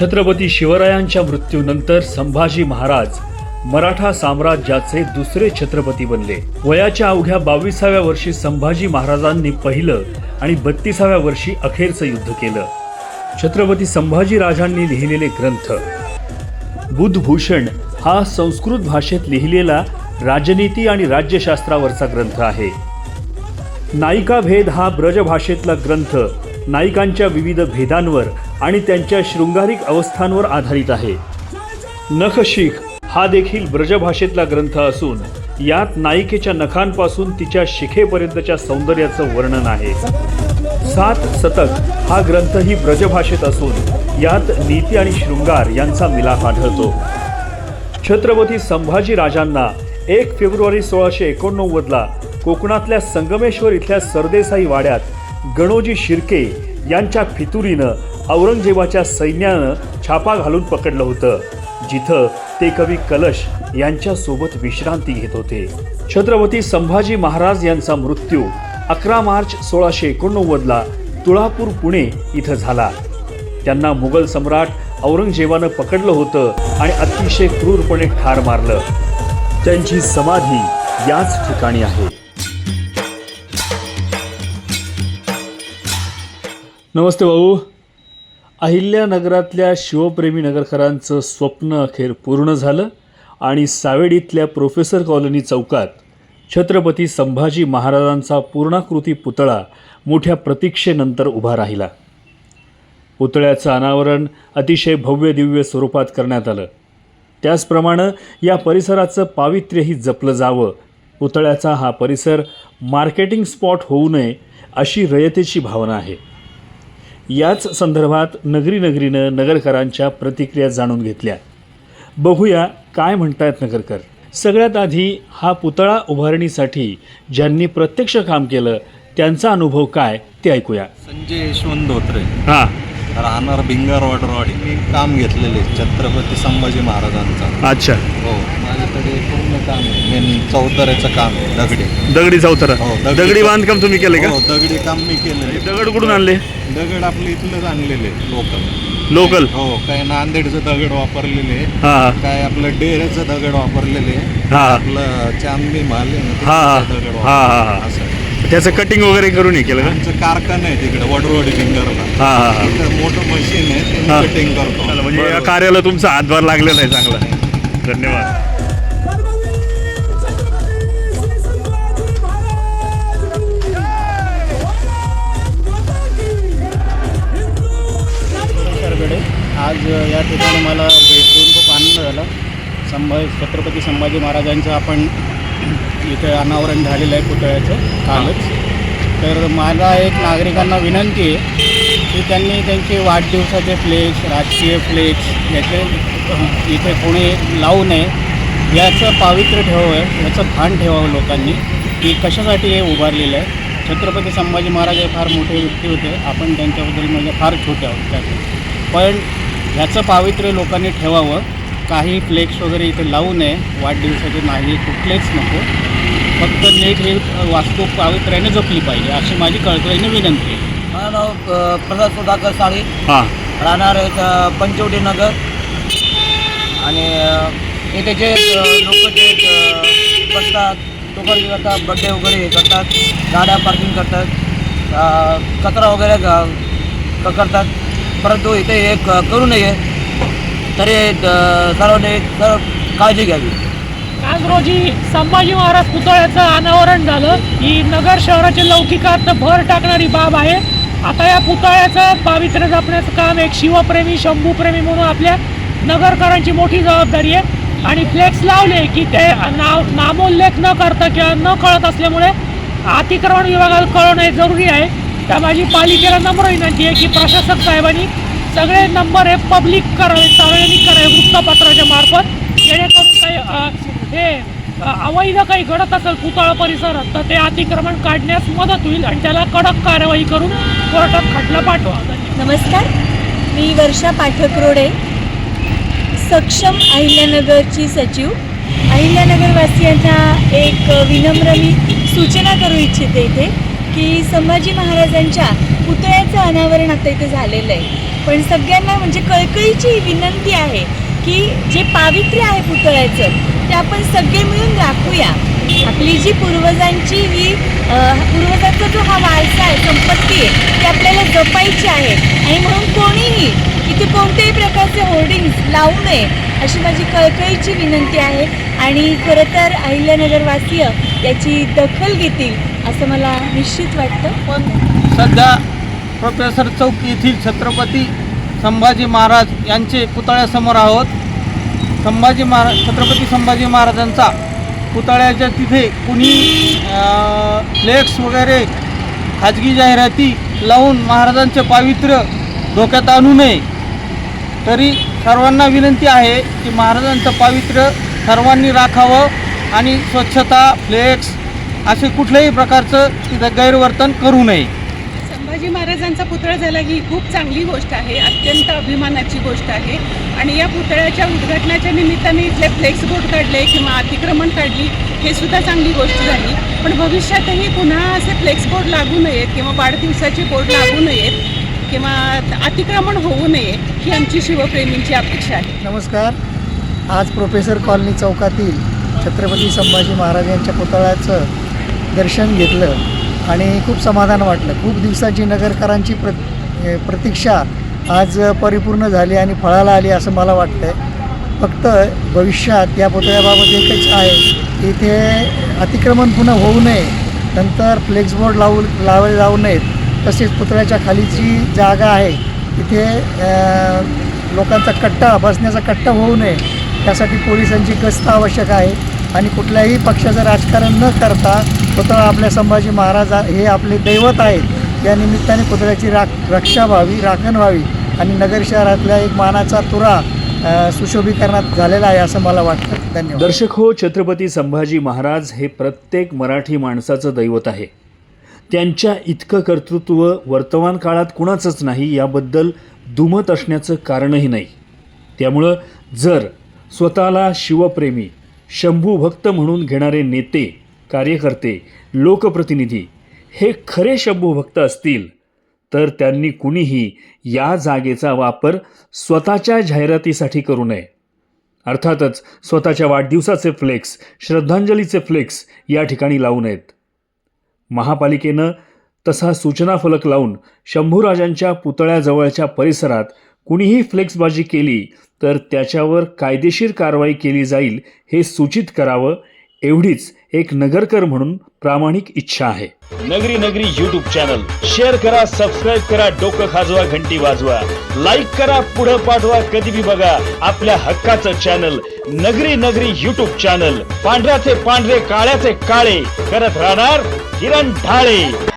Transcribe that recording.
छत्रपती शिवरायांच्या मृत्यूनंतर संभाजी महाराज मराठा साम्राज्याचे दुसरे छत्रपती बनले. वयाच्या अवघ्या बावीसाव्या वर्षी संभाजी महाराजांनी पहिलं आणि बत्तीसाव्या वर्षी अखेरचं युद्ध केलं. छत्रपती संभाजी राजांनी लिहिलेले ग्रंथ. बुधभूषण हा संस्कृत भाषेत लिहिलेला राजनीती आणि राज्यशास्त्रावरचा ग्रंथ आहे. नायिका भेद हा ब्रजभाषेतला ग्रंथ. नायिकांच्या विविध भेदांवर आणि त्यांच्या शृंगारिक अवस्थांवर आधारित आहे. नखशीख हा देखील ब्रजभाषेतला ग्रंथ असून यात नायिकेच्या नखांपासून तिच्या शिखेपर्यंतच्या सौंदर्याचं वर्णन आहे. सात सतक हा ग्रंथही ब्रजभाषेत असून यात नीती आणि शृंगार यांचा मिलाफ आढळतो. छत्रपती संभाजी राजांना एक फेब्रुवारी सोळाशे एकोणनव्वदला कोकणातल्या संगमेश्वर इथल्या सरदेसाई वाड्यात गणोजी शिर्के यांच्या फितुरीनं औरंगजेबाच्या सैन्यानं छापा घालून पकडलं होतं. जिथं ते कवी कलश यांच्यासोबत विश्रांती घेत होते. छत्रपती संभाजी महाराज यांचा मृत्यू अकरा मार्च सोळाशे एकोणनव्वदला तुळापूर पुणे इथं झाला. त्यांना मुघल सम्राट औरंगजेबानं पकडलं होतं आणि अतिशय क्रूरपणे ठार मारलं. त्यांची समाधी याच ठिकाणी आहे. नमस्ते भाऊ. अहिल्यानगरातल्या शिवप्रेमी नगरकरांचं स्वप्न अखेर पूर्ण झालं आणि सावेडीतल्या प्रोफेसर कॉलनी चौकात छत्रपती संभाजी महाराजांचा पूर्णाकृती पुतळा मोठ्या प्रतीक्षेनंतर उभा राहिला. पुतळ्याचं अनावरण अतिशय भव्य दिव्य स्वरूपात करण्यात आलं. त्याचप्रमाणे या परिसराचं पावित्र्यही जपलं जावं. पुतळ्याचा हा परिसर मार्केटिंग स्पॉट होऊ नये अशी रयतेची भावना आहे. याच संदर्भात नगरी नगरीनं नगरकरांच्या प्रतिक्रिया जाणून घेतल्या. बघूया काय म्हणतायत नगरकर. सगळ्यात आधी हा पुतळा उभारणीसाठी ज्यांनी प्रत्यक्ष काम केलं त्यांचा अनुभव काय ते ऐकूया. संजय यशवंत धोत्रे. हां. राहणार भिंगारवाडरवाडी मी काम घेतलेले छत्रपती संभाजी महाराजांचा. अच्छा. हो माझ्याकडे पूर्ण काम आहे. मेन चौतऱ्याचं काम आहे दगडी. दगडी चौथरा हो, दगडी दगडी बांधकाम तुम्ही केले का? हो दगडी काम मी केलेले. दगड कुठून आणले? दगड आपले इथलंच आणलेले लोकल लोकल हो काय नांदेडचं दगड वापरलेले हां काय आपलं डेऱ्याचं दगड वापरलेले हां आपलं चांदणी माल आहे ना, हा, हा. दगड हा, हा, हा. वापरलेले. असं त्याचं कटिंग वगैरे करून हे केलं का आमचं कारखाना आहे तिकडे वडरोडी भिंगारला हां हां हां तिथं मोठं मशीन आहे हा. कटिंग करतो म्हणजे या. कार्याला तुमचा हातभार लागलेला आहे चांगला धन्यवाद आज या ठिकाणी मला भेट देऊन खूप आनंद झाला. संभाजी छत्रपती संभाजी महाराजांचं आपण इथे अनावरण झालेलं आहे पुतळ्याचं कालच. तर मला एक नागरिकांना विनंती आहे की त्यांनी त्यांचे वाढदिवसाचे फ्लेक्स राजकीय फ्लेक्स याचे इथे कोणी लावू नये याचं पावित्र्य ठेवावं याचं भान ठेवावं लोकांनी. की कशासाठी हे उभारलेलं आहे? छत्रपती संभाजी महाराज हे फार मोठे व्यक्ती होते आपण त्यांच्याबद्दल म्हणजे फार छोटे आहोत त्यात पण ह्याचं पावित्र्य लोकांनी ठेवावं. काही फ्लेक्स वगैरे इथे लावू नये. वाढदिवसाचे नाही कुठलेच नको. फक्त नीट ही वास्तू पावित्र्याने जपली पाहिजे अशी माझी कळकळीने विनंती आहे. माझं नाव प्रसाद सुधाकर साळी. हां. राहणार आहे पंचवटी नगर. आणि इथे जे लोक जे बसतात टोकरी करतात बड्डे वगैरे हे करतात गाड्या पार्किंग करतात कचरा वगैरे करतात. परंतु इथे हे करू नये तरी सर्वांनी सर्व काळजी घ्यावी. आज रोजी संभाजी महाराज पुतळ्याचं अनावरण झालं. ही नगर शहराच्या लौकिकात भर टाकणारी बाब आहे. आता या पुतळ्याचं पावित्र्य जपण्याचं काम एक शिवप्रेमी शंभूप्रेमी म्हणून आपल्या नगरकरांची मोठी जबाबदारी आहे. आणि फ्लेक्स लावले की ते नाव नामोल्लेख न करता किंवा न कळत असल्यामुळे अतिक्रमण विभागाला कळवणं हे जरुरी आहे. त्या माझी पालिकेला नम्र विनंती आहे की प्रशासक साहेबांनी सगळे नंबर हे पब्लिक करावे सार्वजनिक करावे वृत्तपत्राच्या मार्फत. जेणेकरून काही हे अवैध काही घडत असेल पुतळा परिसरात तर ते अतिक्रमण काढण्यास मदत होईल आणि त्याला कडक कारवाई करून कोर्टात खटला पाठवा. नमस्कार. मी वर्षा पाठक रोडे सक्षम अहिल्यानगरची सचिव. अहिल्यानगरवासियांना एक विनम्र मी सूचना करू इच्छिते इथे. की संभाजी महाराजांच्या पुतळ्याचं अनावरण आता इथे झालेलं आहे. पण सगळ्यांना म्हणजे कळकळीची विनंती आहे की जे पावित्र्य आहे पुतळ्याचं ते आपण सगळे मिळून राखूया आपली जी पूर्वजांची ही पूर्वजांचा जो हा वारसा आहे संपत्ती आहे ती आपल्याला जपायची आहे. आणि म्हणून कोणीही इथे कोणत्याही प्रकारचे होर्डिंग्स लावू नये अशी माझी कळकळीची विनंती आहे. आणि खरं तर अहिल्यानगरवासीय याची दखल घेतील असं मला निश्चित वाटतं. पण सध्या प्रोफेसर चौक येथील छत्रपती संभाजी महाराज यांचे पुतळ्यासमोर आहोत. संभाजी महाराज छत्रपती संभाजी महाराजांचा पुतळ्याच्या तिथे कुणी फ्लेक्स वगैरे खाजगी जाहिराती लावून महाराजांचे पावित्र्य धोक्यात आणू नये तरी सर्वांना विनंती आहे की महाराजांचं पावित्र्य सर्वांनी राखावं आणि स्वच्छता फ्लेक्स असे कुठल्याही प्रकारचं तिथं गैरवर्तन करू नये. संभाजी महाराजांचा पुतळा झाला ही खूप चांगली गोष्ट आहे अत्यंत अभिमानाची गोष्ट आहे. आणि या पुतळ्याच्या उद्घाटनाच्या निमित्ताने इथले फ्लेक्स बोर्ड काढले किंवा अतिक्रमण काढली हे सुद्धा चांगली गोष्ट झाली. पण भविष्यातही पुन्हा असे फ्लेक्स बोर्ड लागू नयेत किंवा वाढदिवसाचे बोर्ड लागू नयेत किंवा अतिक्रमण होऊ नये ही आमची शिवप्रेमींची अपेक्षा आहे. नमस्कार. आज प्रोफेसर कॉलनी चौकातील छत्रपती संभाजी महाराज यांच्या पुतळ्याचं दर्शन घेतलं आणि खूप समाधान वाटलं. खूप दिवसाची नगरकरांची प्र प्रतीक्षा आज परिपूर्ण झाली आणि फळाला आली असं मला वाटतं आहे फक्त भविष्यात या पुतळ्याबाबत एकच आहे इथे अतिक्रमण पुन्हा होऊ नये नंतर फ्लेक्सबोर्ड लावू लावले जाऊ नयेत. तसेच पुतळ्याच्या खालीची जागा आहे. तिथे लोकांचा कट्टा बसण्याचा कट्टा होऊ नये. त्यासाठी पोलिसांची गस्त आवश्यक आहे. आणि कुठल्याही पक्षाचं राजकारण न करता स्वतः आपल्या संभाजी महाराज हे आपले दैवत आहेत. या निमित्ताने पुतळ्याची राख रक्षा व्हावी राखण व्हावी आणि नगर शहरातल्या एक मानाचा तुरा सुशोभीकरणात झालेला आहे असं मला वाटतं. धन्यवाद. दर्शक हो छत्रपती संभाजी महाराज हे प्रत्येक मराठी माणसाचं दैवत आहे. त्यांच्या इतकं कर्तृत्व वर्तमान काळात कुणाचंच नाही याबद्दल दुमत असण्याचं कारणही नाही. त्यामुळं जर स्वतःला शिवप्रेमी शंभू भक्त म्हणून घेणारे नेते कार्यकर्ते लोकप्रतिनिधी हे खरे शंभू भक्त असतील तर त्यांनी कुणीही या जागेचा वापर स्वतःच्या जाहिरातीसाठी करू नये. अर्थातच स्वतःच्या वाढदिवसाचे फ्लेक्स श्रद्धांजलीचे फ्लेक्स या ठिकाणी लावू नयेत. महापालिकेनं तसा सूचना फलक लावून शंभूराजांच्या पुतळ्याजवळच्या परिसरात कुणीही फ्लेक्सबाजी केली तर त्याच्यावर कायदेशीर कारवाई केली जाईल हे सूचित करावं एवढीच एक नगरकर म्हणून प्रामाणिक इच्छा आहे. नगरी नगरी युट्यूब चॅनल शेअर करा सबस्क्राईब करा डोकं खाजवा घंटी वाजवा. लाईक करा पुढं पाठवा कधी बी बघा आपल्या हक्काचं चॅनल नगरी नगरी युट्यूब चॅनल पांढऱ्याचे पांढरे काळ्याचे काळे. करत राहणार किरण ढाळे.